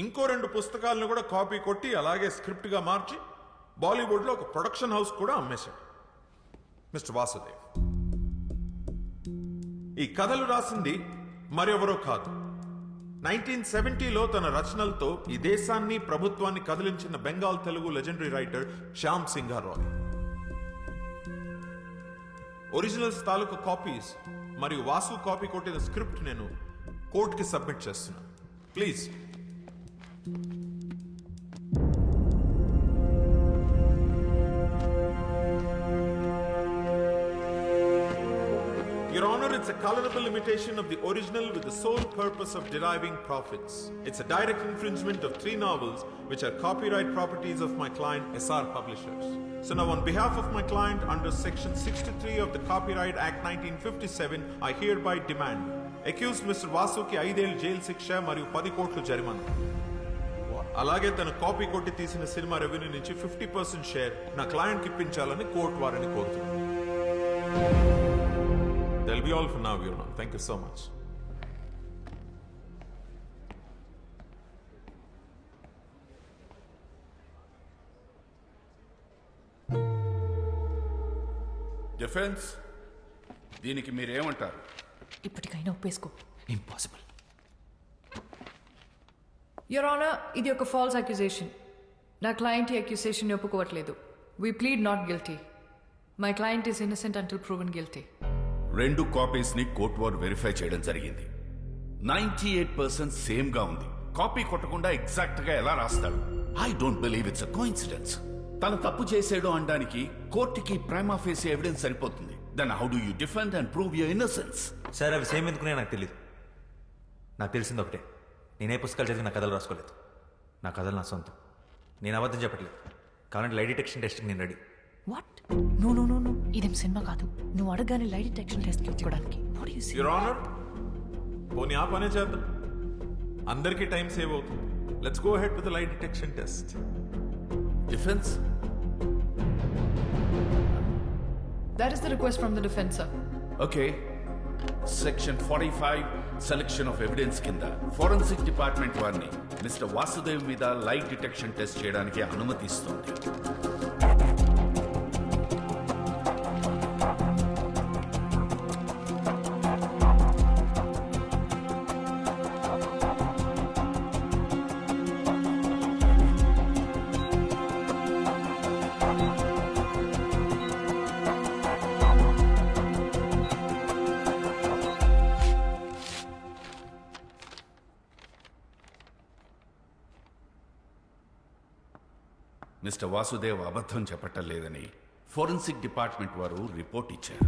ఇంకో రెండు పుస్తకాలను కూడా కాపీ కొట్టి అలాగే స్క్రిప్ట్గా మార్చి బాలీవుడ్లో ఒక ప్రొడక్షన్ హౌస్ కూడా అమ్మేశాడు. మిస్టర్ వాసుదేవ్ ఈ కథలు రాసింది మరెవరో కాదు. నైన్టీన్ సెవెంటీలో తన రచనలతో ఈ దేశాన్ని ప్రభుత్వాన్ని కదిలించిన Bengal Telugu legendary writer Shyam Singharoy originals తాలూకు కాపీస్ మరియు వాసు కాపీ కొట్టిన స్క్రిప్ట్ నేను కోర్టుకి సబ్మిట్ చేస్తున్నాను. Please Your Honor, it's a colorable imitation of the original with the sole purpose of deriving profits. It's a direct infringement of three novels which are copyright properties of my client SR Publishers. So now on behalf of my client under section 63 of the Copyright Act 1957, I hereby demand accused Mr. Vasuki ఐదేళ్ళు jail శిక్ష మరియు పది కోట్లు జరిమానా అలాగే తన copy కొట్టి తీసిన సినిమా రెవెన్యూ నుంచి ఫిఫ్టీ పర్సెంట్ షేర్ నా క్లయింట్కి ఇప్పించాలని కోర్టు వారిని కోరుతున్నాను now, Your Honor. Thank you so much. Defence దీనికి మీరేమంటారు ఇప్పటికైనా ఒప్పేసుకో ఇంపాసిబుల్ యువర్ ఆనర్ ఇది ఒక ఫాల్స్ అక్యుజేషన్ నా క్లయింట్ ఈ అక్యుజేషన్ ఒప్పుకోవట్లేదు we plead not guilty my client is innocent until proven guilty రెండు కాపీస్ని కోర్ట్ వారు వెరిఫై చేయడం జరిగింది నైన్టీ ఎయిట్ పర్సెంట్ సేమ్గా ఉంది కాపీ కొట్టకుండా ఎగ్జాక్ట్గా ఎలా రాస్తాడు I don't believe it's a coincidence తను తప్పు చేసాడు అనడానికి కోర్టుకి ప్రైమ్ ఆఫీస్ ఎవిడెన్స్ సరిపోతుంది then how do you defend and prove your innocence sir అవి సేమ్ ఎందుకునే నాకు తెలియదు నాకు తెలిసింది ఒకటే. నేనే పుస్తకాలు చదివి నా కథలు రాసుకోలేదు. నా కథలు నా సొంతం. నేను అబద్ధం చెప్పట్లేదు. కావాలంటే లై డిటెక్షన్ టెస్ట్కి నేను ready. What no no no no ఇదేం సినిమా కాదు. నువ్వు అడగగానే లైట్ డిటెక్షన్ టెస్ట్ ఇచ్చుకోవడానికి What do you say? Your Honor, పోనీ ఆ పనే చేద్దాం. అందరికీ టైం సేవ్ అవుతుంది. Let's go ahead with lie detection test defence That is the request from the defense, sir. Okay section forty five selection of evidence కింద forensic department వారిని mister Vasudev మీద lie detection test చేయడానికి అనుమతిస్తుంది. Mister Vasudev అబద్ధం చెప్పటం లేదని forensic department వారు report ఇచ్చారు.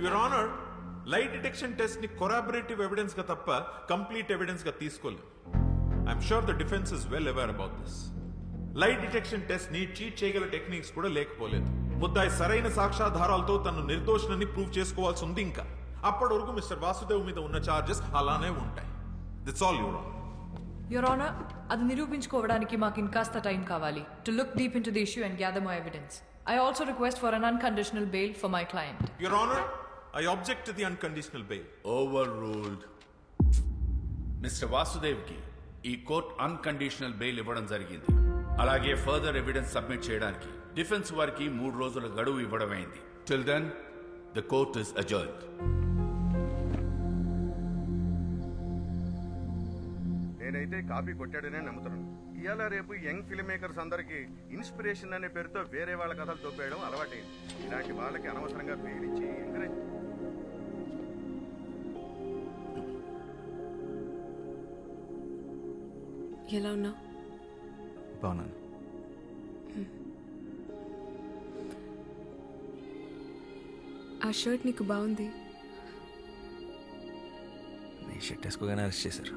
యువర్ ఆనర్ లైట్ డిటెక్షన్ టెస్ట్ని కొరాబరేటివ్ ఎవిడెన్స్గా తప్ప కంప్లీట్ ఎవిడెన్స్గా తీసుకోలేదు I'm sure the defence is well aware about this lie detection టెస్ట్ని cheat చేయగల టెక్నిక్స్ కూడా లేకపోలేదు. ముద్దాయి సరైన సాక్ష్యాధారాలతో తను నిర్దోషణని ప్రూవ్ చేసుకోవాల్సి ఉంది ఇంకా. అప్పటి వరకు మిస్టర్ వాసుదేవ్ మీద ఉన్న చార్జెస్ అలానే ఉంటాయి. That's all your your honour అది నిరూపించుకోవడానికి మాకు ఇంకాస్త టైం కావాలి. To look deep into the issue and gather my evidence I also request for an unconditional bail for my client your honour I object to the unconditional bail overruled mister వాసుదేవ్కి ఈ court unconditional bail ఇవ్వడం జరిగింది. అలాగే further evidence submit చేయడానికి defence వారికి మూడు రోజుల గడువు ఇవ్వడమైంది. Till then the court is adjourned నేనైతే కాపీ కొట్టాడనే నమ్ముతున్నాను. ఇవాళ రేపు యంగ్ ఫిల్మ్ మేకర్స్ అందరికి ఇన్స్పిరేషన్ అనే పేరుతో వేరే వాళ్ళ కథలు తొప్పేయడం అలవాటైంది. ఇలాంటి వాళ్ళకి అనవసరంగా పేరించి ఎంకరేజ్ ఎలా ఉన్నావు? బాగున్నాను. ఆ షర్ట్ నీకు బాగుంది. నీ షర్ట్ వేసుకోగానే అరెస్ట్ చేశారు.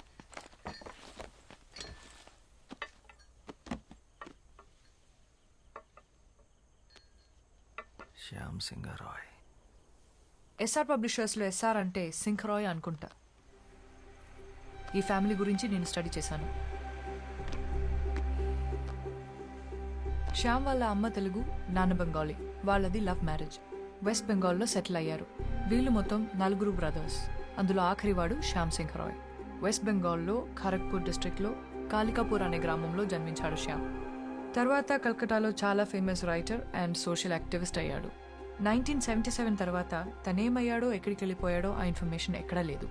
సింగరాయ్. ఎస్ఆర్ పబ్లిషర్స్లో ఎస్ఆర్ అంటే సింఖరాయ్ అనుకుంటా. ఈ ఫ్యామిలీ గురించి నేను స్టడీ చేశాను. శ్యామ్ వాళ్ళ అమ్మ తెలుగు నాన్న బెంగాలీ. వాళ్ళది లవ్ మ్యారేజ్. వెస్ట్ బెంగాల్లో సెటిల్ అయ్యారు. వీళ్ళు మొత్తం నలుగురు బ్రదర్స్. అందులో ఆఖరివాడు శ్యామ్ సింగ్ రాయ్ వెస్ట్ బెంగాల్లో ఖరగ్పూర్ డిస్ట్రిక్ట్లో కాళికాపూర్ అనే గ్రామంలో జన్మించాడు శ్యామ్. తర్వాత కల్కటాలో చాలా famous writer and social activist అయ్యాడు. నైన్టీన్ సెవెంటీ సెవెన్ తర్వాత తనేమయ్యాడో ఎక్కడికి వెళ్ళిపోయాడో ఆ ఇన్ఫర్మేషన్ ఎక్కడా లేదు.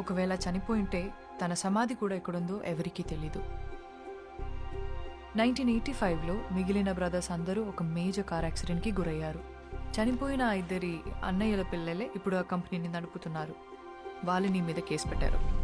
ఒకవేళ చనిపోయింటే తన సమాధి కూడా ఎక్కడుందో ఎవరికీ తెలీదు. నైన్టీన్ ఎయిటీ ఫైవ్లో మిగిలిన బ్రదర్స్ అందరూ ఒక మేజర్ కార్ యాక్సిడెంట్కి గురయ్యారు. చనిపోయిన ఆ ఇద్దరి అన్నయ్యల పిల్లలే ఇప్పుడు ఆ కంపెనీని నడుపుతున్నారు. వాళ్ళని మీద కేసు పెట్టారు.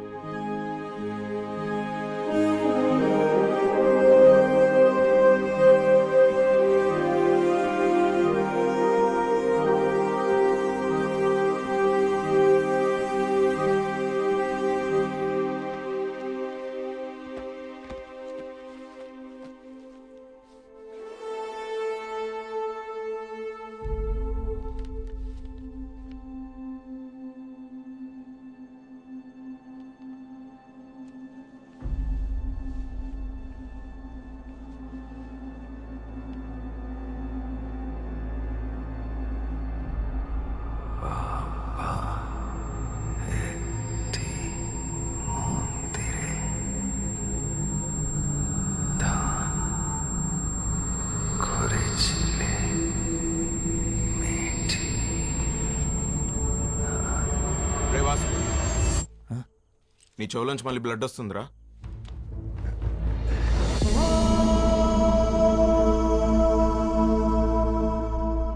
నీ చెవులోంచి మళ్ళీ బ్లడ్ వస్తుందిరా.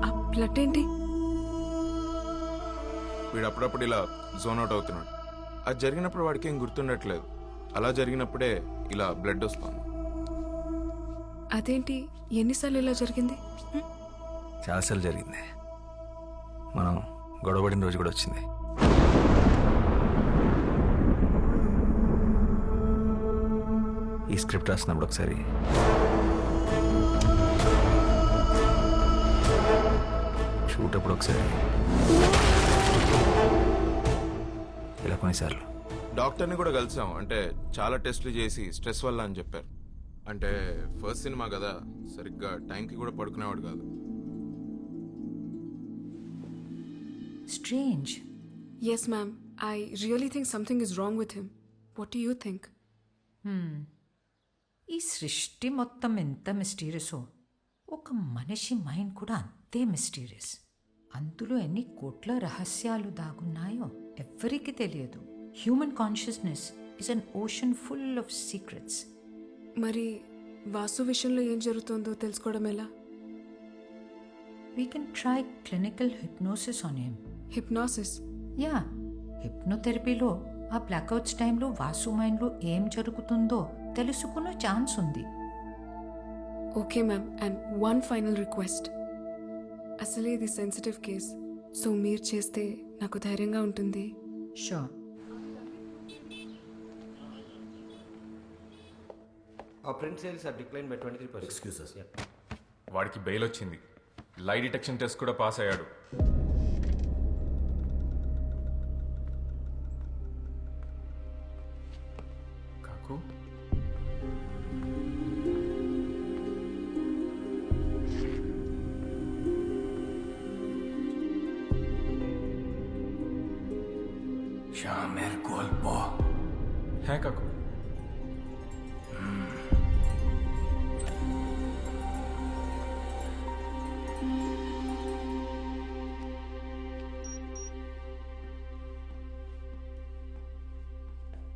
ఆ బ్లడ్ ఏంటి? వీడు అప్పుడప్పుడు ఇలా జోన్ అవుట్ అవుతున్నాడు. అది జరిగినప్పుడు వాడికి ఏం గుర్తుండట్లేదు. అలా జరిగినప్పుడే ఇలా బ్లడ్ వస్తుంది. అదేంటి? ఎన్నిసార్లు ఇలా జరిగింది? చాలాసార్లు జరిగింది. మనం గొడవపడిన రోజు కూడా వచ్చింది. ఈ స్క్రిప్ట్ రాసినప్పుడు ఒకసారి. షూట్ అప్పుడు ఒకసారి. ఇలా కొన్నిసార్లు. డాక్టర్ని కూడా కలిసాం. అంటే చాలా టెస్టులు చేసి స్ట్రెస్ వల్ల అని చెప్పారు. అంటే ఫస్ట్ సినిమా కదా సరిగ్గా టైంకి కూడా పడుకునేవాడు కాదు. Strange. Yes ma'am I really think something is wrong with him what you think ఈ సృష్టి మొత్తం ఎంత మిస్టీరియసో ఒక మనిషి మైండ్ కూడా అంతే మిస్టీరియస్ అందులో ఎన్ని కోట్ల రహస్యాలు దాగున్నాయో ఎవ్వరికీ తెలియదు. Human consciousness is an ocean full of secrets మరి వాసు విషయంలో ఏం జరుగుతుందో తెలుసుకోవడం ఎలా? We can try clinical hypnosis on him hypnosis yeah హిప్నోథెరపీలో ఆ బ్లాక్అవుట్స్ టైంలో వాసు మైండ్లో ఏం జరుగుతుందో తెలుసుకునే ఛాన్స్ ఉంది. Okay ma'am and one final request అసలే ఇది సెన్సిటివ్ కేస్ సో మీరు చేస్తే నాకు ధైర్యంగా ఉంటుంది. Sure Our print sales are declined by 23%. Excuses. Yeah. వాడికి బెయిల్ వచ్చింది. లై డిటెక్షన్ టెస్ట్ కూడా పాస్ అయ్యాడు. শ্যামের গল্প হ্যাঁ কাকু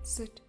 Sit.